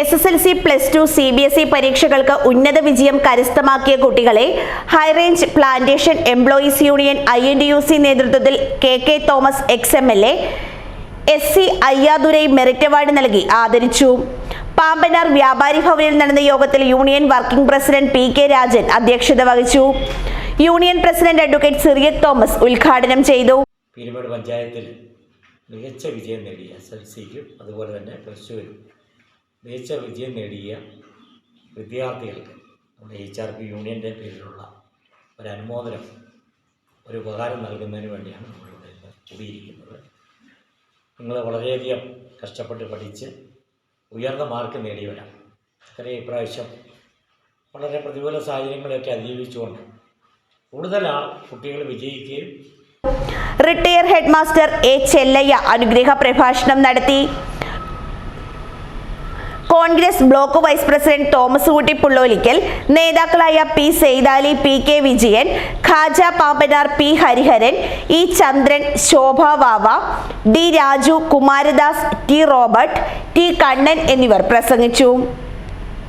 S S L C plus two C B S E പരീക്ഷകൾക്ക് ഉന്നത വിജയം കരസ്ഥമാക്കിയ കുട്ടികളെ high range plantation employees union I N D U C നേതൃത്വത്തിൽ K K Thomas ex M L A S C Ayyadurai merit award നൽകി ആദരിച്ചു. പാമ്പനാർ വ്യാപാരി ഭവനിൽ നടന്ന യോഗത്തിൽ union working president P K Rajan അധ്യക്ഷത വഹിച്ചു. Union president advocate Cyriac Thomas ഉദ്ഘാടനം ചെയ്തു. പീരുമേട് പഞ്ചായത്തിൽ മികച്ച വിജയം നേടി എസ് എൽ സിക്കും അതുപോലെ തന്നെ പ്ലസ് ടുവിനും മികച്ച വിജയം നേടിയ വിദ്യാർത്ഥികൾക്ക് നമ്മുടെ എച്ച് ആർ പി യൂണിയന്റെ പേരിലുള്ള ഒരു അനുമോദനം ഒരു ഉപകാരം നൽകുന്നതിന് വേണ്ടിയാണ് നമ്മളിവിടെ ഇന്ന് കൂടിയിരിക്കുന്നത്. നിങ്ങൾ വളരെയധികം കഷ്ടപ്പെട്ട് പഠിച്ച് ഉയർന്ന മാർക്ക് നേടിയവരാണ്. ഇത്രയും ഇപ്രാവശ്യം വളരെ പ്രതികൂല സാഹചര്യങ്ങളെയൊക്കെ അതിജീവിച്ചുകൊണ്ട് കൂടുതൽ കുട്ടികൾ വിജയിക്കുകയും retire head master A Chellayya അനുഗ്രഹ പ്രഭാഷണം നടത്തി. Congress block vice president Thomas Kutty Pullolikkal നേതാക്കളായ P Saithali P K Vijayan Khaja Pampanar P Hariharan E Chandran Shobha Vava D Raju Kumaradas T Robert T Kannan എന്നിവർ പ്രസംഗിച്ചു.